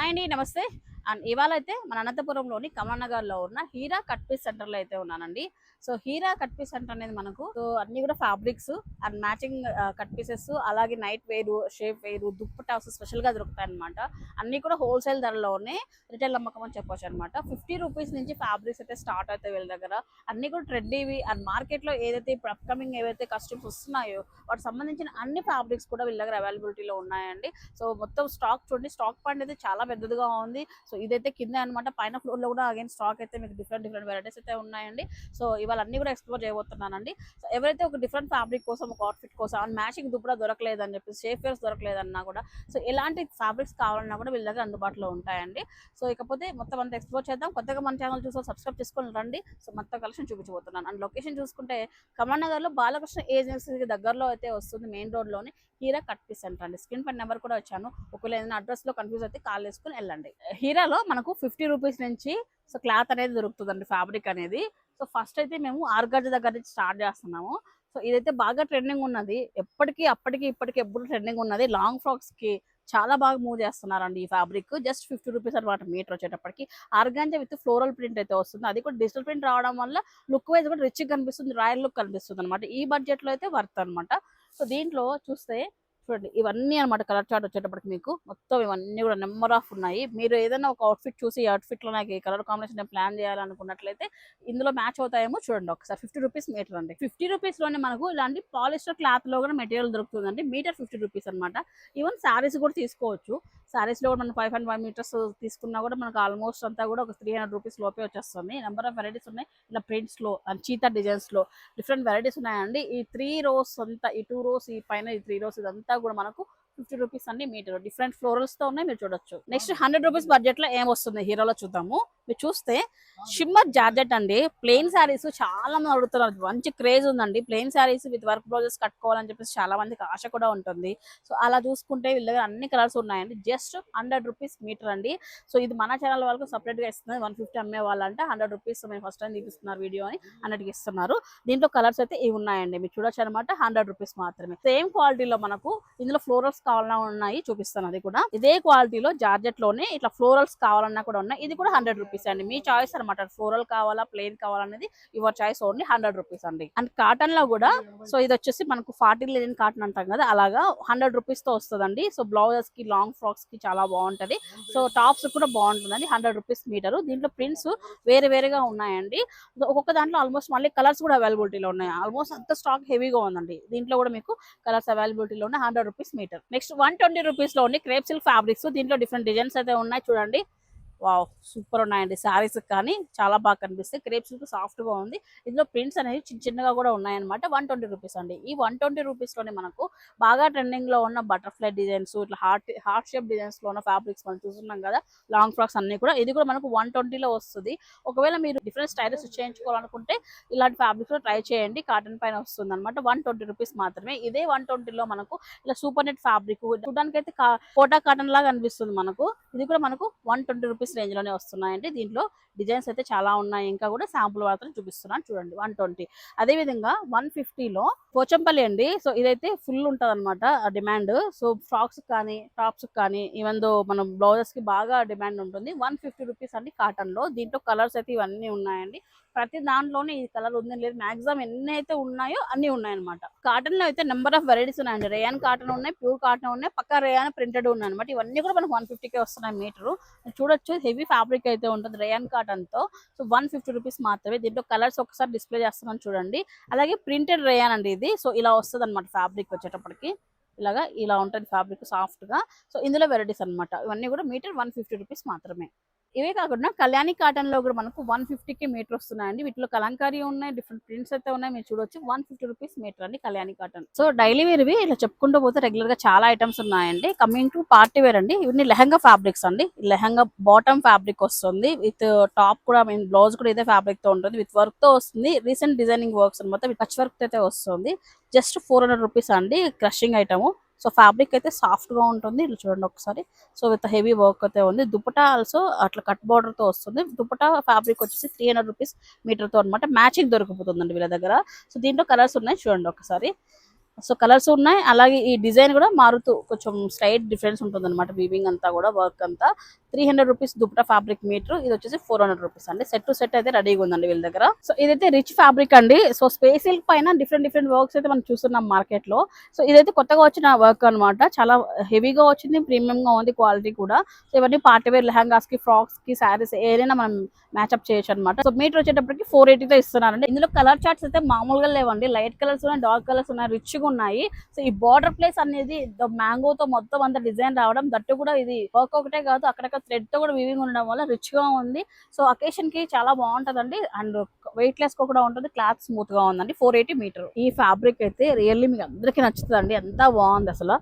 Hi అండి నమస్తే. And ఇవాళ అయితే మన అనంతపురంలోని కమలనగర్లో ఉన్న హీరా కట్ పీస్ సెంటర్లో అయితే ఉన్నానండి. So Heera cut piece centre అనేది మనకు సో అన్ని కూడా fabrics and matching cut pieces అలాగే నైట్ వేరు షేప్ వేరు దుప్పటాస్ స్పెషల్గా దొరుకుతాయి అనమాట అన్ని కూడా హోల్సేల్ ధరలోనే రిటైల్ అమ్మకం అని చెప్పొచ్చు అనమాట ఫిఫ్టీ రూపీస్ నుంచి ఫ్యాబ్రిక్స్ అయితే స్టార్ట్ అవుతాయి వీళ్ళ దగ్గర. అన్ని కూడా ట్రెండీవి అండ్ మార్కెట్లో ఏదైతే ఇప్పుడు అప్కమింగ్ ఏవైతే కస్టమ్స్ వస్తున్నాయో వాటికి సంబంధించిన అన్ని ఫ్యాబ్రిక్స్ కూడా వీళ్ళ దగ్గర అవైలబిలిటీలో ఉన్నాయండి. సో మొత్తం స్టాక్ చూడండి. స్టాక్ పాయింట్ అయితే చాలా పెద్దదిగా ఉంది. సో ఇదైతే కింద అనమాట పైన ఫ్లోర్లో కూడా అగైన్ స్టాక్ అయితే మీకు డిఫరెంట్ డిఫరెంట్ వెరైటీస్ అయితే ఉన్నాయండి. సో ఇవాళ అన్ని కూడా ఎక్స్ప్లోర్ చేయబోతున్నానండి. సో ఎవరైతే ఒక డిఫరెంట్ ఫ్యాబ్రిక్ కోసం ఒక అవుట్ఫిట్ కోసం అండ్ మ్యాచింగ్ దుప్పడా దొరకలేదని చెప్పి సేఫ్ వేర్స్ దొరకలేదన్నా కూడా సో ఎలాంటి ఫ్యాబ్రిక్స్ కావాలన్నా కూడా వీళ్ళ దగ్గర అందుబాటులో ఉంటాయండి. సో ఇకపోతే మొత్తం అంతా ఎక్స్ప్లోర్ చేద్దాం. కొత్తగా మన ఛానల్ చూసి సబ్స్క్రైబ్ చేసుకొని రండి. సో మొత్తం కలెక్షన్ చూపించబోతున్నాను. అండ్ లొకేషన్ చూసుకుంటే కమల్నగర్లో బాలకృష్ణ ఏజెన్సీకి దగ్గరలో అయితే వస్తుంది మెయిన్ రోడ్లోని హీరా కట్ పీస్ సెంటర్ అండి. స్క్రీన్ పై నెంబర్ కూడా వచ్చాను ఒకవేళ ఏదైనా అడ్రస్లో కన్ఫ్యూజ్ అయితే కాల్ చేసుకుని వెళ్ళండి. హీరాలో మనకు ఫిఫ్టీ రూపీస్ నుంచి సో క్లాత్ అనేది దొరుకుతుందండి ఫ్యాబ్రిక్ అనేది. సో ఫస్ట్ అయితే మేము ఆర్గజ్ దగ్గర నుంచి స్టార్ట్ చేస్తున్నాము. సో ఇదైతే బాగా ట్రెండింగ్ ఉన్నది. ఎప్పటికీ అప్పటికి ఇప్పటికి ఎప్పుడు ట్రెండింగ్ ఉన్నది. లాంగ్ ఫ్రాక్స్కి చాలా బాగా మూవ్ చేస్తున్నారండి ఈ ఫ్యాబ్రిక్. జస్ట్ ఫిఫ్టీ రూపీస్ అనమాట మీటర్ వచ్చేటప్పటికి. ఆర్గాంజా విత్ ఫ్లోరల్ ప్రింట్ అయితే వస్తుంది. అది కూడా డిజిటల్ ప్రింట్ రావడం వల్ల లుక్ వైజ్ కూడా రిచ్ కనిపిస్తుంది. రాయల్ లుక్ కనిపిస్తుంది అనమాట ఈ బడ్జెట్లో అయితే వర్త్ అనమాట సో దీంట్లో చూస్తే చూడండి. ఇవన్నీ అనమాట కలర్ చార్ట్ వచ్చేటప్పటికి మీకు. మొత్తం ఇవన్నీ కూడా నెంబర్ ఆఫ్ ఉన్నాయి. మీరు ఏదైనా ఒక అవుట్ఫిట్ చూసి అవుట్ఫిట్లో లో నాకు ఈ కలర్ కాంబినేషన్ ప్లాన్ చేయాలనుకున్నట్లయితే ఇందులో మ్యాచ్ అవుతాయేమో చూడండి ఒకసారి. ఫిఫ్టీ రూపీస్ మీటర్ అండి. ఫిఫ్టీ రూపీస్లోనే మనకు ఇలాంటి పాలిస్టర్ క్లాత్లో కూడా మెటీరియల్ దొరుకుతుందండి. మీటర్ ఫిఫ్టీ రూపీస్ అనమాట ఈవెన్ శారీస్ కూడా తీసుకోవచ్చు. శారీస్లో కూడా మనం ఫైవ్ హండ్రెడ్ ఫైవ్ మీటర్స్ తీసుకున్నా కూడా మనకు ఆల్మోస్ట్ అంతా కూడా ఒక త్రీ హండ్రెడ్ రూపీస్ లోపే వచ్చేస్తుంది. నెంబర్ ఆఫ్ వెరైటీస్ ఉన్నాయి. ఇలా ప్రింట్స్లో అండ్ చీతా డిజైన్స్లో డిఫరెంట్ వెరైటీస్ ఉన్నాయండి. ఈ త్రీ రోస్ అంతా ఈ టూ రోస్ ఈ పైన ఈ త్రీ రోస్ ఇదంతా కూడా మనకు ఫిఫ్టీ రూపీస్ అండి మీటర్ డిఫరెంట్ ఫ్లోరల్స్తో ఉన్నాయి మీరు చూడొచ్చు. నెక్స్ట్ హండ్రెడ్ రూపీస్ బడ్జెట్లో ఏం వస్తుంది? హీరోలో చూద్దాము. మీరు చూస్తే షిమ్మర్ జార్జెట్ అండి. ప్లెయిన్ శారీస్ చాలా మంది అడుగుతున్నారు. మంచి క్రేజ్ ఉందండి. Plain saris with work blouses కట్టుకోవాలని చెప్పేసి చాలా మందికి ఆశ కూడా ఉంటుంది. సో అలా చూసుకుంటే వీళ్ళ దగ్గర అన్ని కలర్స్ ఉన్నాయండి. జస్ట్ హండ్రెడ్ రూపీస్ మీటర్ అండి. సో ఇది మన ఛానల్ వాళ్ళకు సపరేట్గా ఇస్తుంది వన్ ఫిఫ్టీ అమ్మే వాళ్ళంటే హండ్రెడ్ రూపీస్ మేము ఫస్ట్ టైం చూపిస్తున్నారు వీడియో అని అన్నట్టుగా ఇస్తున్నారు. దీంట్లో కలర్స్ అయితే ఇవి ఉన్నాయండి. మీరు చూడొచ్చు అనమాట హండ్రెడ్ రూపీస్ మాత్రమే. సేమ్ క్వాలిటీలో మనకు ఇందులో ఫ్లోరల్స్ కావాలన్నా ఉన్నాయి చూపిస్తాను అది కూడా. ఇదే క్వాలిటీలో జార్జెట్లోనే ఇట్లా ఫ్లోరల్స్ కావాలన్నా కూడా ఉన్నాయి. ఇది కూడా హండ్రెడ్ రూపీస్ అండి. మీ చాయిస్ అనమాట ఫ్లోరల్ కావాలా ప్లెయిన్ కావాలనేది your choice only hundred rupees అండి. అండ్ కాటన్లో కూడా సో ఇది వచ్చేసి మనకు ఫార్టీ లెనిన్ కాటన్ అంటాం కదా అలాగా హండ్రెడ్ రూపీస్తో వస్తుందండి. సో బ్లౌజెస్కి లాంగ్ ఫ్రాక్స్కి చాలా బాగుంటది. సో టాప్స్ కూడా బాగుంటుందండి. Hundred rupees metre. దీంట్లో ప్రింట్స్ వేరే వేరేగా ఉన్నాయండి. ఒక్కొక్క దాంట్లో ఆల్మోస్ట్ మళ్ళీ కలర్స్ కూడా అవైలబిలిటీలో ఉన్నాయి. ఆల్మోస్ట్ అంత స్టాక్ హెవీగా ఉందండి. దీంట్లో కూడా మీకు కలర్స్ అవైలబిలిటీలో ఉన్నాయి hundred rupees metre. Next one twenty రూపీస్లో ఉంది క్రేప్ సిల్క్ ఫ్యాబ్రిక్స్. దీంట్లో డిఫరెంట్ డిజైన్స్ అయితే ఉన్నాయి. చూడండి. వావ్ సూపర్ ఉన్నాయండి శారీస్ కానీ చాలా బాగా కనిపిస్తాయి. క్రేప్ సిల్క్ సాఫ్ట్గా ఉంది. ఇందులో ప్రింట్స్ అనేవి చిన్న చిన్నగా కూడా ఉన్నాయన్నమాట. వన్ ట్వంటీ రూపీస్ అండి. ఈ వన్ ట్వంటీ రూపీస్లోనే మనకు బాగా ట్రెండింగ్లో ఉన్న బటర్ఫ్లై డిజైన్స్ ఇట్లా హార్ట్ హార్ట్ షేప్ డిజైన్స్లో ఉన్న ఫ్యాబ్రిక్స్ మనం చూస్తున్నాం కదా లాంగ్ ఫ్రాక్స్ అన్ని కూడా. ఇది కూడా మనకు వన్ ట్వంటీలో వస్తుంది. ఒకవేళ మీరు డిఫరెంట్ స్టైల్స్ చేయించుకోవాలనుకుంటే ఇలాంటి ఫ్యాబ్రిక్స్ ట్రై చేయండి. కాటన్ పైన వస్తుంది అనమాట వన్ ట్వంటీ రూపీస్ మాత్రమే. ఇదే వన్ ట్వంటీలో మనకు ఇలా సూపర్ నెట్ ఫ్యాబ్రిక్. చూడడానికి అయితే కోటా కాటన్ లాగా అనిపిస్తుంది మనకు. ఇది కూడా మనకు వన్ ట్వంటీ రూపీస్ రేంజ్లోనే వస్తున్నాయండి. దీంట్లో డిజైన్స్ అయితే చాలా ఉన్నాయి. ఇంకా కూడా శాంపుల్ మాత్రం చూపిస్తున్నాను. చూడండి వన్ ట్వంటీ. అదే విధంగా వన్ ఫిఫ్టీలో పోచంపల్లి అండి. సో ఇదైతే ఫుల్ ఉంటుంది అనమాట డిమాండ్. సో ఫ్రాక్స్ కానీ టాప్స్ కానీ ఈవెన్ దో మనం బ్లౌజెస్కి బాగా డిమాండ్ ఉంటుంది. వన్ ఫిఫ్టీ రూపీస్ అండి కాటన్లో దీంట్లో కలర్స్ అయితే ఇవన్నీ ఉన్నాయండి. ప్రతి దాంట్లోనే ఈ కలర్ ఉంది లేదు మాక్సిమం ఎన్ని అయితే ఉన్నాయో అన్ని ఉన్నాయన్నమాట. కాటన్లో అయితే నెంబర్ ఆఫ్ వెరైటీస్ ఉన్నాయండి. రేయాన్ కాటన్ ఉన్నాయి ప్యూర్ కాటన్ ఉన్నాయి పక్క రేయాన్ ప్రింటెడ్ ఉన్నాయి అనమాట ఇవన్నీ కూడా మనకు వన్ ఫిఫ్టీకే వస్తున్నాయి మీటర్ చూడొచ్చు హెవీ ఫ్యాబ్రిక్ అయితే ఉంటుంది రేయాన్ కాటన్తో. సో వన్ ఫిఫ్టీ రూపీస్ మాత్రమే. దీంట్లో కలర్స్ ఒకసారి డిస్ప్లే చేస్తున్నాను చూడండి. అలాగే ప్రింటెడ్ రేయాన్ అండి ఇది. సో ఇలా వస్తుంది అనమాట ఫ్యాబ్రిక్ వచ్చేటప్పటికి. ఇలాగా ఇలా ఉంటుంది ఫ్యాబ్రిక్ సాఫ్ట్గా. సో ఇందులో వెరైటీస్ అన్నమాట. ఇవన్నీ కూడా మీటర్ వన్ ఫిఫ్టీ రూపీస్ మాత్రమే. ఇవే కాకుండా కళ్యాణి కాటన్లో కూడా మనకు వన్కి మీటర్ వస్తున్నాయండి. వీటిలో కలంకారీ ఉన్నాయి డిఫరెంట్ ప్రింట్స్ అయితే ఉన్నాయి. మీరు చూడొచ్చు. వన్ ఫిఫ్టీ రూపీస్ మీటర్ అండి కళ్యాణి కాటన్. సో డైలీ వేర్వి ఇలా చెప్పుకుంటూ పోతే రెగ్యులర్గా చాలా ఐటమ్స్ ఉన్నాయండి. కమింగ్ టు పార్టీ వేర్ అండి. ఇవన్నీ లెహంగా ఫ్యాబ్రిక్స్ అండి. లెహంగా బాటమ్ ఫ్యాబ్రిక్ వస్తుంది. విత్ టాప్ కూడా మీన్ బ్లౌజ్ కూడా ఇదే ఫ్యాబ్రిక్తో ఉంటుంది. విత్ వర్క్తో వస్తుంది. రీసెంట్ డిజైనింగ్ వర్క్స్ అనమాట టచ్ వర్క్ అయితే వస్తుంది. జస్ట్ ఫోర్ హండ్రెడ్ రూపీస్ అండి క్రషింగ్ ఐటమ్. సో ఫ్యాబ్రిక్ అయితే సాఫ్ట్గా ఉంటుంది. ఇట్లా చూడండి ఒకసారి. సో విత్ హెవీ వర్క్ అయితే ఉంది. దుపటా ఆల్సో అట్లా కట్ బార్డర్తో వస్తుంది. దుపటా ఫ్యాబ్రిక్ వచ్చేసి త్రీ హండ్రెడ్ రూపీస్ మీటర్తో అనమాట మ్యాచింగ్ దొరికిపోతుందండి వీళ్ళ దగ్గర. సో దీంట్లో కలర్స్ ఉన్నాయి. చూడండి ఒకసారి. సో కలర్స్ ఉన్నాయి. అలాగే ఈ డిజైన్ కూడా మారుతూ కొంచెం స్లైట్ డిఫరెన్స్ ఉంటుంది అనమాట వీవింగ్ అంతా కూడా వర్క్ అంతా. Three hundred rupees dupatta fabric metre. ఇది వచ్చేసి ఫోర్ హండ్రెడ్ రూపీస్ అండి. సెట్ టు సెట్ అయితే రెడీగా ఉందండి వీళ్ళ దగ్గర. సో ఇదైతే రిచ్ ఫ్యాబ్రిక్ అండి. సో స్పేస్ సిల్క్ పైన డిఫరెంట్ డిఫరెంట్ వర్క్స్ అయితే మనం చూస్తున్నాం మార్కెట్లో సో ఇదైతే కొత్తగా వచ్చిన వర్క్ అన్నమాట. చాలా హెవీగా వచ్చింది ప్రీమియం గా ఉంది క్వాలిటీ కూడా. సో ఇవన్నీ పార్టీ వేర్ లెహంగాస్కి ఫ్రాక్స్కి శారీస్ ఏదైనా మనం మ్యాచ్అప్ చేయొచ్చు అనమాట సో మీటర్ వచ్చేటప్పటికి ఫోర్ ఎయిటీతో ఇస్తున్నారండి. ఇందులో కలర్ చార్ట్స్ అయితే మామూలుగా లేవండి. లైట్ కలర్స్ ఉన్నాయి డార్క్ కలర్స్ ఉన్నాయి రిచ్గా ఉన్నాయి. సో ఈ బార్డర్ ప్లేస్ అనేది మ్యాంగో తో మొత్తం అంత డిజైన్ రావడం దట్టు కూడా ఇది వర్క్ ఒకటే కాదు అక్కడక్కడ థ్రెడ్తో కూడా వివింగ్ ఉండడం వల్ల రిచ్గా ఉంది. సో అకేషన్కి చాలా బాగుంటదండి. అండ్ వెయిట్ లెస్ కూడా ఉంటుంది క్లాత్ స్మూత్గా ఉందండి ఫోర్ ఎయిటీ మీటర్ ఈ ఫ్యాబ్రిక్ అయితే రియల్లీ మీకు అందరికీ నచ్చుతుందండి ఎంత బాగుంది అసలు.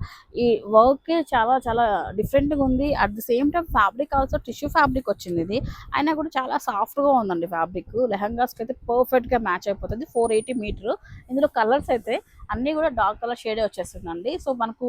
ఈ వర్క్ చాలా చాలా డిఫరెంట్గా ఉంది. At the same time fabric also tissue fabric వచ్చింది ఇది. అయినా కూడా చాలా సాఫ్ట్గా ఉందండి ఫ్యాబ్రిక్ లెహంగాస్కి అయితే పర్ఫెక్ట్గా మ్యాచ్ అయిపోతుంది ఫోర్ ఎయిటీ మీటర్ ఇందులో కలర్స్ అయితే అన్ని కూడా డార్క్ కలర్ షేడే వచ్చేస్తుందండి. సో మనకు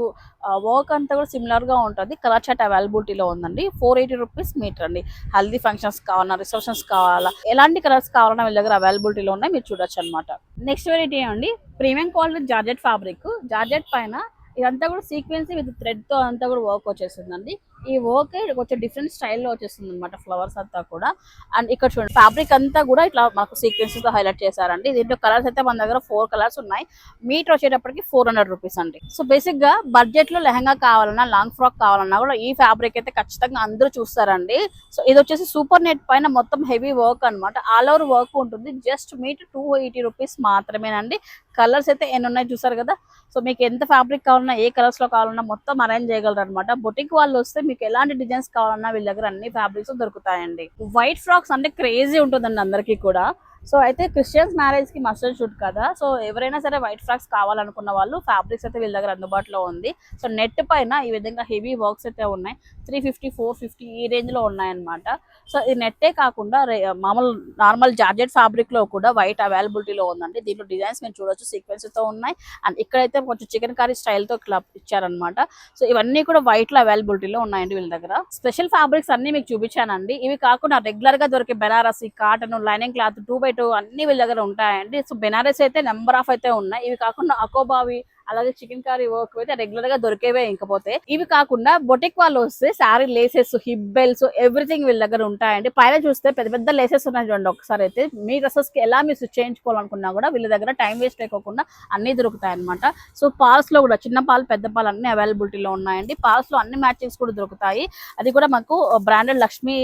వర్క్ అంతా కూడా సిమిలర్గా ఉంటుంది. కలర్ చాట్ అవైలబిలిటీలో ఉందండి. ఫోర్ ఎయిటీ రూపీస్ మీటర్ అండి. హల్దీ ఫంక్షన్స్ కావాలన్నా రిసెప్షన్స్ కావాలా ఎలాంటి కలర్స్ కావాలన్నా వీళ్ళ దగ్గర అవైలబిలిటీలో ఉన్నాయి. మీరు చూడొచ్చు అనమాట నెక్స్ట్ వెరైటీ అండి premium quality georgette fabric georgette పైన ఇదంతా కూడా సీక్వెన్సీ విత్ థ్రెడ్తో అంతా కూడా వర్క్ వచ్చేస్తుందండి. ఈ వర్క్ కొంచెం డిఫరెంట్ స్టైల్లో వచ్చేస్తుంది అనమాట ఫ్లవర్స్ అంతా కూడా. అండ్ ఇక్కడ చూడండి ఫ్యాబ్రిక్ అంతా కూడా ఇట్లా మాకు సీక్వెన్స్తో హైలైట్ చేశారండి. దీంట్లో కలర్స్ అయితే మన దగ్గర ఫోర్ కలర్స్ ఉన్నాయి. మీటర్ వచ్చేటప్పటికి ఫోర్ హండ్రెడ్ రూపీస్ అండి. సో బేసిక్గా బడ్జెట్లో లెహంగా కావాలన్నా లాంగ్ ఫ్రాక్ కావాలన్నా కూడా ఈ ఫ్యాబ్రిక్ అయితే ఖచ్చితంగా అందరూ చూస్తారండి. సో ఇది వచ్చేసి సూపర్ నెట్ పైన మొత్తం హెవీ వర్క్ అనమాట ఆల్ ఓవర్ వర్క్ ఉంటుంది. Just metre two eighty rupees మాత్రమేనండి. కలర్స్ అయితే ఎన్ని ఉన్నాయి చూసారు కదా? సో మీకు ఎంత ఫ్యాబ్రిక్ కావాలన్నా ఏ కలర్స్లో కావాలన్నా మొత్తం అరేంజ్ చేయగలరు అనమాట బొటిక్ వాళ్ళు వస్తే మీకు ఎలాంటి డిజైన్స్ కావాలన్నా వీళ్ళ దగ్గర అన్ని ఫ్యాబ్రిక్స్ దొరుకుతాయండి. వైట్ ఫ్రాక్స్ అంటే క్రేజీ ఉంటుందండి అందరికీ కూడా. సో అయితే క్రిస్టియన్స్ మ్యారేజ్కి మస్టర్డ్ షూట్ కదా. సో ఎవరైనా సరే వైట్ ఫ్రాక్స్ కావాలనుకున్న వాళ్ళు ఫ్యాబ్రిక్స్ అయితే వీళ్ళ దగ్గర అందుబాటులో ఉంది. సో నెట్ పైన ఈ విధంగా హెవీ వర్క్స్ అయితే ఉన్నాయి. త్రీ ఫిఫ్టీ ఫోర్ ఫిఫ్టీ ఈ రేంజ్లో ఉన్నాయన్నమాట. సో ఈ నెట్టే కాకుండా మామూలు నార్మల్ జార్జెట్ ఫ్యాబ్రిక్లో కూడా వైట్ అవైలబిలిటీలో ఉందండి. దీంట్లో డిజైన్స్ మీరు చూడొచ్చు సీక్వెన్స్తో ఉన్నాయి. అండ్ ఇక్కడైతే కొంచెం చికెన్ కర్రీ స్టైల్తో ఇచ్చారనమాట సో ఇవన్నీ కూడా వైట్లో అవైలబిలిటీలో ఉన్నాయండి వీళ్ళ దగ్గర. స్పెషల్ ఫ్యాబ్రిక్స్ అన్ని మీకు చూపించానండి. ఇవి కాకుండా రెగ్యులర్గా దొరికే Banarasi cotton lining cloth two by అన్ని వీళ్ళ దగ్గర ఉంటాయండి. సో బెనారస్ అయితే నెంబర్ ఆఫ్ అయితే ఉన్నాయి. ఇవి కాకుండా అకోబావి అలాగే చికెన్ కర్రీ వర్క్ అయితే రెగ్యులర్గా దొరికేవే ఇంకపోతే. ఇవి కాకుండా బొటిక్ వాళ్ళు వస్తే sari laces hip bells everything వీళ్ళ దగ్గర ఉంటాయండి. పైన చూస్తే పెద్ద పెద్ద లేసెస్ ఉన్నాయి చూడండి ఒకసారి అయితే. మీ డ్రెస్సెస్కి ఎలా మీరు చేయించుకోవాలనుకున్నా కూడా వీళ్ళ దగ్గర టైం వేస్ట్ లేకోకుండా అన్ని దొరుకుతాయి అనమాట సో పాల్స్లో కూడా చిన్న పాలు పెద్ద పాలు అన్ని అవైలబిలిటీలో ఉన్నాయండి. పాల్స్లో అన్ని మ్యాచింగ్స్ కూడా దొరుకుతాయి. అది కూడా మాకు బ్రాండెడ్ లక్ష్మి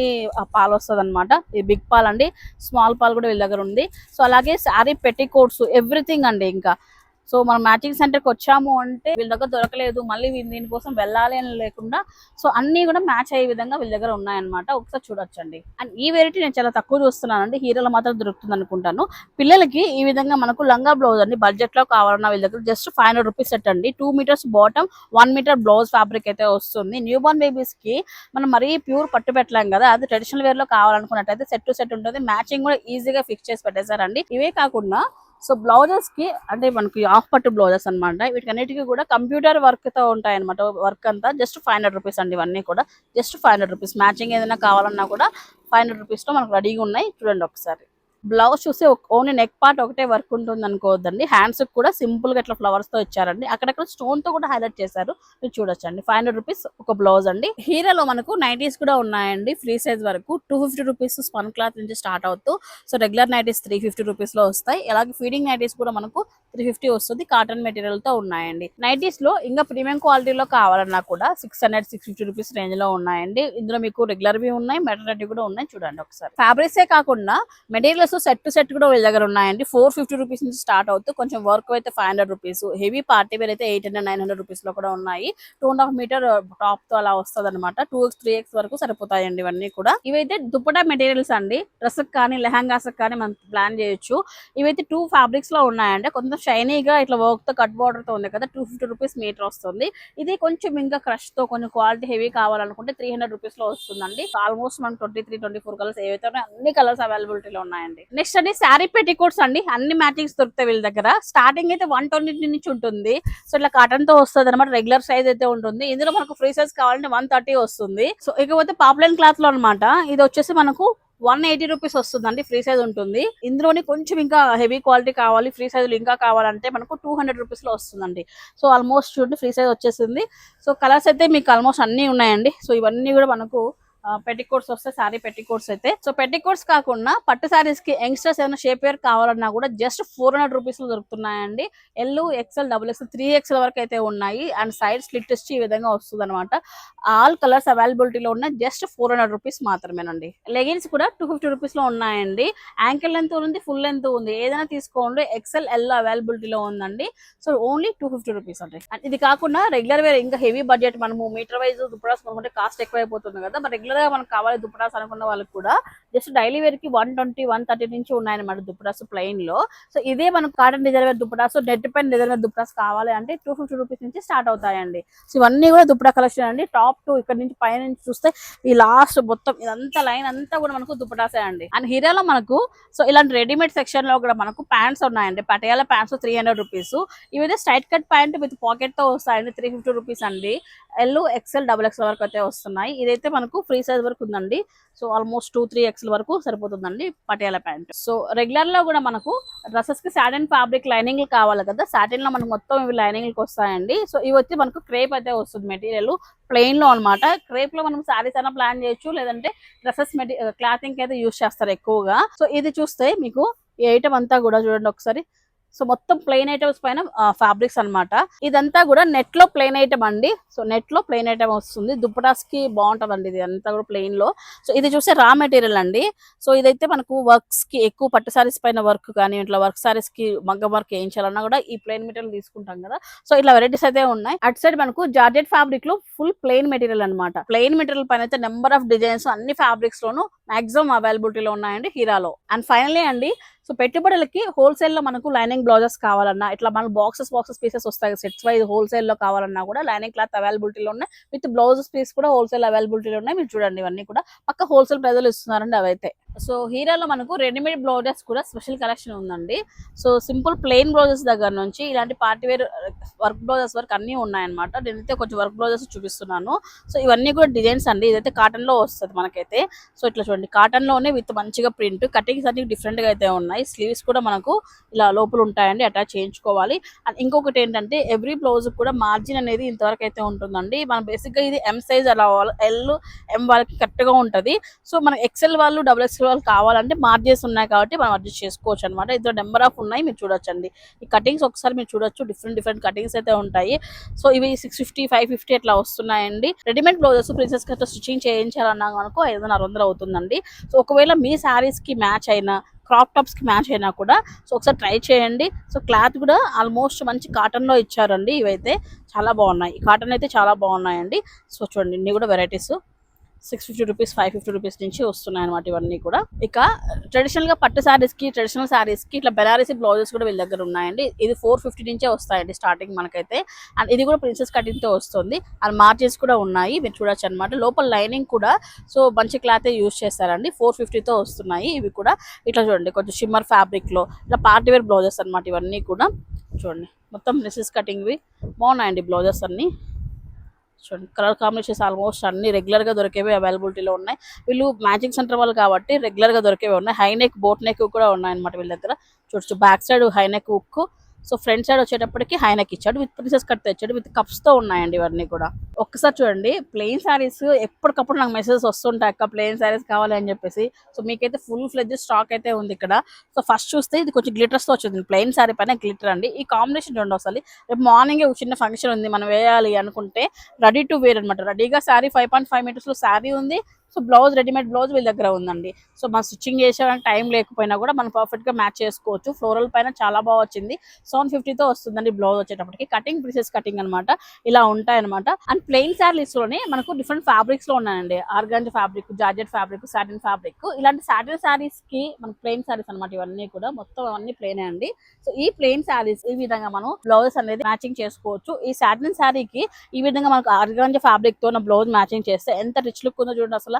పాలు వస్తుంది అనమాట ఈ బిగ్ పాల్ అండి. స్మాల్ పాల్ కూడా వీళ్ళ దగ్గర ఉంది. సో అలాగే శారీ పెట్టి కోట్స్ ఎవ్రీథింగ్ అండి ఇంకా. సో మనం మ్యాచింగ్ సెంటర్కి వచ్చాము అంటే వీళ్ళ దగ్గర దొరకలేదు మళ్ళీ దీనికోసం వెళ్ళాలి అని లేకుండా సో అన్ని కూడా మ్యాచ్ అయ్యే విధంగా వీళ్ళ దగ్గర ఉన్నాయన్నమాట. ఒకసారి చూడొచ్చండి. అండ్ ఈ వెరైటీ నేను చాలా తక్కువ చూస్తున్నానండి హీరోలు మాత్రం దొరుకుతుంది అనుకుంటాను. పిల్లలకి ఈ విధంగా మనకు లంగా బ్లౌజ్ అండి బడ్జెట్లో కావాలన్నా వీళ్ళ దగ్గర just five hundred rupees set అండి. Two metres bottom one metre blouse fabric అయితే వస్తుంది. న్యూ బోర్న్ బేబీస్కి మనం మరీ ప్యూర్ పట్టు పెట్టలేం కదా అది ట్రెడిషనల్ వేర్లో కావాలనుకున్నట్టయితే సెట్ టు సెట్ ఉంటుంది. మ్యాచింగ్ కూడా ఈజీగా ఫిక్స్ చేసి పెట్టేశారండి. ఇవే కాకుండా సో బ్లౌజెస్కి అంటే మనకి ఆఫ్ పట్టు బ్లౌజెస్ అన్నమాట. వీటికన్నిటికీ కూడా కంప్యూటర్ వర్క్తో ఉంటాయి అనమాట వర్క్ అంతా జస్ట్ ఫైవ్ హండ్రెడ్ రూపీస్ అండి ఇవన్నీ కూడా. Just five hundred rupees matching ఏదైనా కావాలన్నా కూడా ఫైవ్ హండ్రెడ్ రూపీస్లో మనకు రెడీగా ఉన్నాయి. చూడండి ఒకసారి. బ్లౌజ్ చూస్తే ఓన్లీ నెక్ పార్ట్ ఒకటే వర్క్ ఉంటుంది అనుకోవద్దండి. హ్యాండ్స్ కూడా సింపుల్గా ఇట్లా ఫ్లవర్స్తో ఇచ్చారండి. అక్కడక్కడ స్టోన్తో కూడా హైలైట్ చేశారు. మీరు చూడొచ్చండి. ఫైవ్ హండ్రెడ్ రూపీస్ ఒక బ్లౌజ్ అండి. హీరోలో మనకు నైటీస్ కూడా ఉన్నాయండి. ఫ్రీ సైజ్ వరకు two fifty rupees spun cloth నుంచి స్టార్ట్ అవుతూ so regular nighties three fifty రూపీస్లో వస్తాయి. అలాగే ఫీడింగ్ నైటీస్ కూడా మనకు త్రీ ఫిఫ్టీ వస్తుంది కాటన్ మెటీరియల్తో ఉన్నాయండి. నైటీస్లో ఇంకా ప్రీమియం క్వాలిటీలో కావాలన్నా కూడా six hundred six fifty rupees రేంజ్లో ఉన్నాయండి. ఇందులో మీకు రెగ్యులర్ వి ఉన్నాయి మెటర్నటీ కూడా ఉన్నాయి చూడండి ఒకసారి. ఫ్యాబ్రిక్స్ ఏ కాకుండా మెటీరియల్స్ సెట్ టు సెట్ కూడా వీళ్ళ దగ్గర ఉన్నాయండి. ఫోర్ ఫిఫ్టీ రూపీస్ నుంచి స్టార్ట్ అవుతూ కొంచెం వర్క్ అయితే five hundred rupees heavy party wear అయితే ఎయిట్ హండ్రెడ్ నైన్ హండ్రెడ్ రూపీస్లో కూడా ఉన్నాయి. టూ అండ్ హాఫ్ మీటర్ టాప్తో అలా వస్తుంది అనమాట టూ ఎక్స్ త్రీ ఎక్స్ వరకు సరిపోతాయండి ఇవన్నీ కూడా. ఇవైతే దుప్పటా మెటీరియల్స్ అండి. డ్రెస్ కానీ లెహంగాస్ కానీ మనం ప్లాన్ చేయొచ్చు. ఇవైతే టూ ఫ్యాబ్రిక్స్లో ఉన్నాయండి. కొంత షైనీగా ఇట్లా వర్క్తో కట్ బార్డర్తో ఉంది కదా టూ ఫిఫ్టీ రూపీస్ మీటర్ వస్తుంది. ఇది కొంచెం ఇంకా క్రష్తో కొంచెం క్వాలిటీ హెవీ కావాలనుకుంటే త్రీ హండ్రెడ్ రూపీస్లో వస్తుందండి. ఆల్మోస్ట్ మనకు twenty three twenty four colours ఏవైతే ఉన్నాయో అన్ని కలర్స్ అవైలబిలిటీలో ఉన్నాయండి. నెక్స్ట్ అండి శారీ పెట్టికోట్స్ అండి. అన్ని మ్యాచింగ్స్ దొరుకుతాయి వీళ్ళ దగ్గర. స్టార్టింగ్ అయితే వన్ ట్వంటీ నుంచి ఉంటుంది. సో ఇట్లా కాటన్తో వస్తుంది అనమాట రెగ్యులర్ సైజ్ అయితే ఉంటుంది. ఇందులో మనకు ఫ్రీ సైజ్ కావాలంటే వన్ థర్టీ వస్తుంది. సో ఇకపోతే పాపులర్ క్లాత్లో అనమాట ఇది వచ్చేసి మనకు వన్ ఎయిటీ రూపీస్ వస్తుందండి ఫ్రీ సైజ్ ఉంటుంది. ఇందులోని కొంచెం ఇంకా హెవీ క్వాలిటీ కావాలి ఫ్రీ సైజులు ఇంకా కావాలంటే మనకు టూ హండ్రెడ్ రూపీస్లో వస్తుందండి. సో ఆల్మోస్ట్ చూడండి ఫ్రీ సైజ్ వచ్చేసింది. సో కలర్స్ అయితే మీకు ఆల్మోస్ట్ అన్నీ ఉన్నాయండి. సో ఇవన్నీ కూడా మనకు పెట్టికోట్స్ వస్తే సారీ పెట్టికోట్స్ అయితే. సో పెట్టికోట్స్ కాకుండా పట్టు సారీస్కి యంగ్స్టర్స్ ఏమైనా షేప్ వేర్ కావాలన్నా కూడా జస్ట్ ఫోర్ హండ్రెడ్ రూపీస్లో దొరుకుతున్నాయండి. L XL double XL three XL వరకు అయితే ఉన్నాయి. అండ్ సైడ్ స్లిట్ ఇచ్చి ఈ విధంగా వస్తుంది అనమాట ఆల్ కలర్స్ అవైలబిలిటీలో ఉన్నాయి జస్ట్ ఫోర్ హండ్రెడ్ రూపీస్ మాత్రమేనండి. లెగిన్స్ కూడా టూ ఫిఫ్టీ రూపీస్లో ఉన్నాయండి. యాంకిల్ లెంత్ ఉంది ఫుల్ లెంత్ ఉంది. ఏదైనా తీసుకోండి ఎక్స్ఎల్ ఎల్ అవైలబిలిటీలో ఉందండి. So only two fifty rupees అండి. అండ్ ఇది కాకుండా రెగ్యులర్ వేర్ ఇంకా హెవీ బడ్జెట్ మనము మీటర్ వైజ్ దుప్పడాస్ కొనుక్కుంటే కాస్ట్ ఎక్కువైపోతుంది కదా. మరి రెగ్యులర్ రెగ్యులర్గా మనకు కావాలి దుప్పటాస్ అనుకున్న వాళ్ళకి కూడా జస్ట్ డైలీ వేర్కి వన్ ట్వంటీ వన్ థర్టీ నుంచి ఉన్నాయన్నమాట దుప్పటాస్ ప్లెయిన్లో. సో ఇదే మనకు cotton design wear dupattas net pen design wear dupattas కావాలి అంటే టూ ఫిఫ్టీ రూపీస్ నుంచి స్టార్ట్ అవుతాయండి. సో ఇవన్నీ కూడా దుప్పటా కలెక్షన్ అండి. టాప్ టు ఇక్కడ నుంచి పైన నుంచి చూస్తే ఈ లాస్ట్ మొత్తం ఇదంతా లైన్ అంతా కూడా మనకు దుప్పటాసే అండి. అండ్ హీరాలో మనకు సో ఇలాంటి రెడీమేడ్ సెక్షన్లో కూడా మనకు ప్యాంట్స్ ఉన్నాయండి. Patiala pants three hundred rupees ఇవైతే స్ట్రైట్ కట్ ప్యాంట్ విత్ పాకెట్తో వస్తాయండి త్రీ ఫిఫ్టీ రూపీస్ అండి. ఎల్ ఎక్సెల్ డబుల్ ఎక్సెల్ వరకు అయితే వస్తున్నాయి. ఇదైతే మనకు ఫ్రీ సైజ్ వరకు ఉందండి. So almost two three X వరకు సరిపోతుందండి పటియాల ప్యాంట్. సో రెగ్యులర్లో కూడా మనకు డ్రెస్సెస్కి సాటిన్ ఫ్యాబ్రిక్ లైనింగ్ కావాలి కదా. సాటిన్లో మనకు మొత్తం ఇవి లైనింగ్లకు వస్తాయండి. సో ఇవి వచ్చి మనకు క్రేప్ అయితే వస్తుంది మెటీరియల్ ప్లెయిన్లో అనమాట క్రేప్లో మనం సారీస్ అయినా ప్లాన్ చేయొచ్చు. లేదంటే డ్రెస్సెస్ మెటీ క్లాతింగ్ అయితే యూజ్ చేస్తారు ఎక్కువగా. సో ఇది చూస్తే మీకు ఈ ఐటమ్ అంతా కూడా చూడండి ఒకసారి. సో మొత్తం ప్లెయిన్ ఐటమ్స్ పైన ఫ్యాబ్రిక్స్ అన్నమాట. ఇదంతా కూడా నెట్లో ప్లెయిన్ ఐటమ్ అండి. సో నెట్లో ప్లెయిన్ ఐటమ్ వస్తుంది. దుప్పటాస్కి బాగుంటదండి ఇది. అంతా కూడా ప్లెయిన్లో సో ఇది చూస్తే రా మెటీరియల్ అండి. సో ఇదైతే మనకు వర్క్స్కి ఎక్కువ పట్టు సారీస్ పైన వర్క్ కానీ ఇట్లా వర్క్ సారీస్కి మగ్గ వర్క్ వేయించాలన్నా కూడా ఈ ప్లెయిన్ మెటీరియల్ తీసుకుంటాం కదా. సో ఇట్లా వెరైటీస్ అయితే ఉన్నాయి. అటు సైడ్ మనకు జార్జెట్ ఫ్యాబ్రిక్లో ఫుల్ ప్లెయిన్ మెటీరియల్ అన్నమాట. ప్లెయిన్ మెటీరియల్ పైన అయితే నెంబర్ ఆఫ్ డిజైన్స్ అన్ని ఫ్యాబ్రిక్స్ లోను మాక్సిమం అవైలబిలిటీలో ఉన్నాయండి హీరాలో. అండ్ ఫైనలీ అండి సో పెట్టుబడులకి హోల్సేల్లో మనకు లైనింగ్ బ్లౌజెస్ కావాలన్నా ఇట్లా మనకు బాక్సెస్ బాక్సెస్ పీసెస్ వస్తాయి. సెట్స్ వైజ్ హోల్సేల్లో కావాలన్నా కూడా లైనింగ్ క్లాత్ అవైలబిలిటీలో ఉన్నాయి. విత్ బ్లౌజెస్ పీస్ కూడా హోల్సేల్ అవైలబిలిటీలో ఉన్నాయి. మీరు చూడండి ఇవన్నీ కూడా. పక్క హోల్సేల్ ప్రైజులు ఇస్తున్నారండి అవైతే. సో హీరాలో మనకు రెడీమేడ్ బ్లౌజెస్ కూడా స్పెషల్ కలెక్షన్ ఉందండి. సో సింపుల్ ప్లెయిన్ బ్లౌజెస్ దగ్గర నుంచి ఇలాంటి పార్టీవేర్ వర్క్ బ్లౌజెస్ వరకు అన్నీ ఉన్నాయన్నమాట. నేనైతే కొంచెం వర్క్ బ్లౌజెస్ చూపిస్తున్నాను. సో ఇవన్నీ కూడా డిజైన్స్ అండి. ఇదైతే కాటన్లో వస్తుంది మనకైతే. సో ఇట్లా చూడండి కాటన్లోనే విత్ మంచిగా ప్రింట్ కటింగ్స్ అన్ని డిఫరెంట్గా అయితే ఉన్నాయి. స్లీవ్స్ కూడా మనకు ఇలా లోపల ఉంటాయండి అటాచ్ చేయించుకోవాలి. అండ్ ఇంకొకటి ఏంటంటే ఎవ్రీ బ్లౌజ్ కూడా మార్జిన్ అనేది ఇంతవరకు అయితే ఉంటుందండి. మనం బేసిక్గా ఇది ఎం సైజ్ అలా ఎల్ ఎం వాళ్ళకి కరెక్ట్గా ఉంటది. సో మన ఎక్సెల్ వాళ్ళు డబుల్ ఎక్సెల్ వాళ్ళు కావాలంటే మార్జెస్ ఉన్నాయి కాబట్టి మనం అడ్జస్ట్ చేసుకోవచ్చు అనమాట ఇందులో నెంబర్ ఆఫ్ ఉన్నాయి మీరు చూడొచ్చండి. ఈ కటింగ్స్ ఒకసారి మీరు చూడొచ్చు డిఫరెంట్ డిఫరెంట్ కటింగ్స్ అయితే ఉంటాయి. సో ఇవి సిక్స్ ఫిఫ్టీ ఫైవ్ ఫిఫ్టీ అట్లా వస్తున్నాయండి. రెడీమేడ్ బ్లౌజెస్ ప్రిన్సెస్ కట్ట స్టిచ్చింగ్ చేయించాలన్నా అనుకో ఐదు వందల ఆరు వందలు అవుతుందండి. సో ఒకవేళ మీ శారీస్కి మ్యాచ్ అయినా క్రాప్ టాప్స్కి మ్యాచ్ అయినా కూడా సో ఒకసారి ట్రై చేయండి. సో క్లాత్ కూడా ఆల్మోస్ట్ మంచి కాటన్లో ఇచ్చారండి ఇవైతే. చాలా బాగున్నాయి. కాటన్ అయితే చాలా బాగున్నాయండి. సో చూడండి ఇన్ని కూడా varieties. Six fifty rupees five fifty rupees నుంచి వస్తున్నాయి అనమాట ఇవన్నీ కూడా. ఇక ట్రెడిషనల్గా పట్టు శారీస్కి ట్రెడిషనల్ శారీస్కి ఇట్లా బెనారసీ బ్లౌజెస్ కూడా వీళ్ళ దగ్గర ఉన్నాయండి. ఇది ఫోర్ ఫిఫ్టీ నుంచే వస్తాయండి స్టార్టింగ్ మనకైతే. అండ్ ఇది కూడా ప్రిన్సెస్ కటింగ్తో వస్తుంది. అండ్ మార్జిన్స్ కూడా ఉన్నాయి మీరు చూడొచ్చు అనమాట లోపల లైనింగ్ కూడా సో మంచి క్లాత్ యూస్ చేస్తారండి. ఫోర్ ఫిఫ్టీతో వస్తున్నాయి ఇవి కూడా. ఇట్లా చూడండి కొంచెం షిమ్మర్ ఫ్యాబ్రిక్లో ఇట్లా పార్టీ వేర్ బ్లౌజెస్ అనమాట ఇవన్నీ కూడా. చూడండి మొత్తం ప్రిన్సెస్ కటింగ్వి బాగున్నాయండి బ్లౌజెస్ అన్ని. చూడండి. కలర్ కాంబినేషన్స్ ఆల్మోస్ట్ అన్ని రెగ్యులర్గా దొరికేవి అవైలబిలిటీలో ఉన్నాయి. వీళ్ళు మ్యాచింగ్ సెంటర్ వాళ్ళు కాబట్టి రెగ్యులర్గా దొరికేవి ఉన్నాయి. హై నెక్ బోట్ నెక్ కూడా ఉన్నాయన్నమాట వీళ్ళ దగ్గర. చూడొచ్చు. Back side high neck so front side వచ్చేటప్పటికి హైనక్ ఇచ్చాడు విత్ ప్రిన్సెస్ కట్ తెచ్చాడు విత్ కప్స్తో ఉన్నాయండి ఇవన్నీ కూడా. ఒక్కసారి చూడండి ప్లెయిన్ శారీస్ ఎప్పటికప్పుడు నాకు మెసేజెస్ వస్తుంటాయి అక్క ప్లెయిన్ శారీస్ కావాలి అని చెప్పేసి. సో మీకైతే ఫుల్ ఫ్లెడ్జ్ స్టాక్ అయితే ఉంది ఇక్కడ. సో ఫస్ట్ చూస్తే ఇది కొంచెం గ్లిటర్స్తో వచ్చింది ప్లెయిన్ శారీ పైన గ్లిటర్ అండి. ఈ కాంబినేషన్ రెండు అసలు రేపు మార్నింగ్ చిన్న ఫంక్షన్ ఉంది మనం వేయాలి అనుకుంటే రెడీ టు వేర్ అనమాట రెడీగా శారీ ఫైవ్ పాయింట్ ఫైవ్ మీటర్స్లో శారీ ఉంది సో బ్లౌజ్ రెడీమేడ్ బ్లౌజ్ వీళ్ళ దగ్గర ఉందండి. సో మనం స్టిచ్చింగ్ చేసేవాళ్ళకి టైం లేకపోయినా కూడా మనం పర్ఫెక్ట్గా మ్యాచ్ చేసుకోవచ్చు. ఫ్లోరల్ పైన చాలా బాగా వచ్చింది. సెవెన్ ఫిఫ్టీతో వస్తుందండి బ్లౌజ్ వచ్చేటప్పటికి. కటింగ్ ప్రిసెస్ కటింగ్ అన్నమాట. ఇలా ఉంటాయన్నమాట. అండ్ ప్లెయిన్ శారీస్లోనే మనకు డిఫరెంట్ ఫ్యాబ్రిక్స్లో ఉన్నాయండి. Organza fabric georgette fabric satin fabric ఇలాంటి సాటిన్ శారీస్కి కి ప్లెయిన్ శారీస్ అన్నమాట. ఇవన్నీ కూడా మొత్తం అన్ని ప్లెయిన్ అండి. సో ఈ ప్లెయిన్ శారీస్ ఈ విధంగా మనం బ్లౌజెస్ అనేది మ్యాచింగ్ చేసుకోవచ్చు. ఈ సాటిన్ శారీకి ఈ విధంగా మనకు ఆర్గాంజ్ ఫ్యాబ్రిక్తో తో బ్లౌజ్ మ్యాచింగ్ చేస్తే ఎంత రిచ్ లుక్ ఉందో చూడండి అసలు.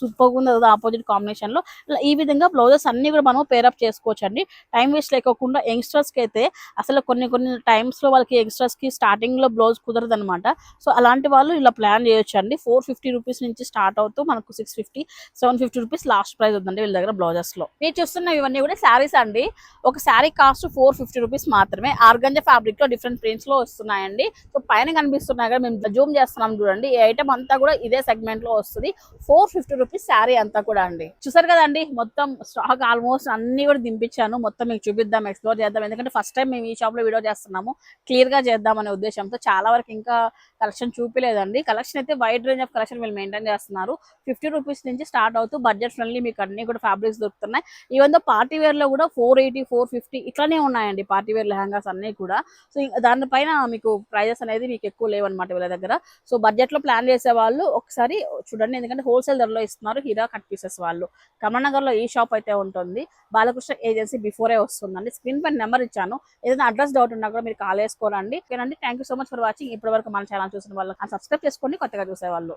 సూపర్గా ఉంది కదా ఆపోజిట్ కాంబినేషన్లో. ఇలా ఈ విధంగా బ్లౌజెస్ అన్ని కూడా మనం పేరప్ చేసుకోవచ్చు అండి టైం వేస్ట్ లేకోకుండా యంగ్స్టర్స్కి అయితే అసలు కొన్ని కొన్ని టైమ్స్లో వాళ్ళకి యంగ్స్టర్స్కి స్టార్టింగ్లో బ్లౌజ్ కుదరదు అనమాట సో అలాంటి వాళ్ళు ఇలా ప్లాన్ చేయొచ్చు అండి ఫోర్ ఫిఫ్టీ రూపీస్ నుంచి స్టార్ట్ అవుతూ మనకు six fifty seven fifty rupees last price ఉందండి వీళ్ళ దగ్గర బ్లౌజెస్లో. మీరు చూస్తున్న ఇవన్నీ కూడా శారీస్ అండి. ఒక sari cost four fifty rupees మాత్రమే. ఆర్గంజా ఫ్యాబ్రిక్లో డిఫరెంట్ ప్రింట్స్లో వస్తున్నాయండి. సో పైన కనిపిస్తున్నాయి కదా మేము జూమ్ చేస్తున్నాం చూడండి. ఈ ఐటమ్ అంతా కూడా ఇదే సెగ్మెంట్లో వస్తుంది. ఫోర్ ఫిఫ్టీ రూపీస్ శారీ అంతా కూడా అండి. చూసారు కదండి మొత్తం స్టాక్ ఆల్మోస్ట్ అన్ని కూడా దింపించాను. మొత్తం మీకు చూపిద్దాం ఎక్స్ప్లోర్ చేద్దాం. ఎందుకంటే ఫస్ట్ టైం మేము ఈ షాప్లో వీడియో చేస్తున్నాము. క్లియర్గా చేద్దాం అనే ఉద్దేశంతో చాలా వరకు ఇంకా కలెక్షన్ చూపిలేదండి. కలెక్షన్ అయితే వైడ్ రేంజ్ ఆఫ్ కలెక్షన్ వీళ్ళు మెయింటైన్ చేస్తున్నారు. ఫిఫ్టీ రూపీస్ నుంచి స్టార్ట్ అవుతూ బడ్జెట్ ఫ్రెండ్లీ మీకు అన్ని కూడా ఫ్యాబ్రిక్స్ దొరుకుతున్నాయి. ఈవెన్ దో పార్టీ వేర్లో కూడా ఫోర్ ఎయిటీ ఫోర్ ఫిఫ్టీ ఇట్లానే ఉన్నాయండి పార్టీ వేర్ లెహంగాస్ అన్ని కూడా. సో దానిపైన మీకు ప్రైజెస్ అనేది మీకు ఎక్కువ లేవన్నమాట వీళ్ళ దగ్గర. సో బడ్జెట్లో ప్లాన్ చేసే వాళ్ళు ఒకసారి చూడండి. ఎందుకంటే హోల్సేల్ ధరలో ఇస్తున్నారు హీరా కట్ పీసెస్ వాళ్ళు. కమలనగర్లో ఈ షాప్ అయితే ఉంటుంది. బాలకృష్ణ ఏజెన్సీ బిఫోరే వస్తుందండి. స్క్రీన్ పైన నెంబర్ ఇచ్చాను. ఏదైనా అడ్రస్ డౌట్ ఉన్నా కూడా మీరు కాల్ చేసుకోరండి ఓకేనండి. Thank you so much for watching ఇప్పటి వరకు మన ఛానల్ చూసిన వాళ్ళు సబ్స్క్రైబ్ చేసుకోండి. కొత్తగా చూసేవాళ్ళు.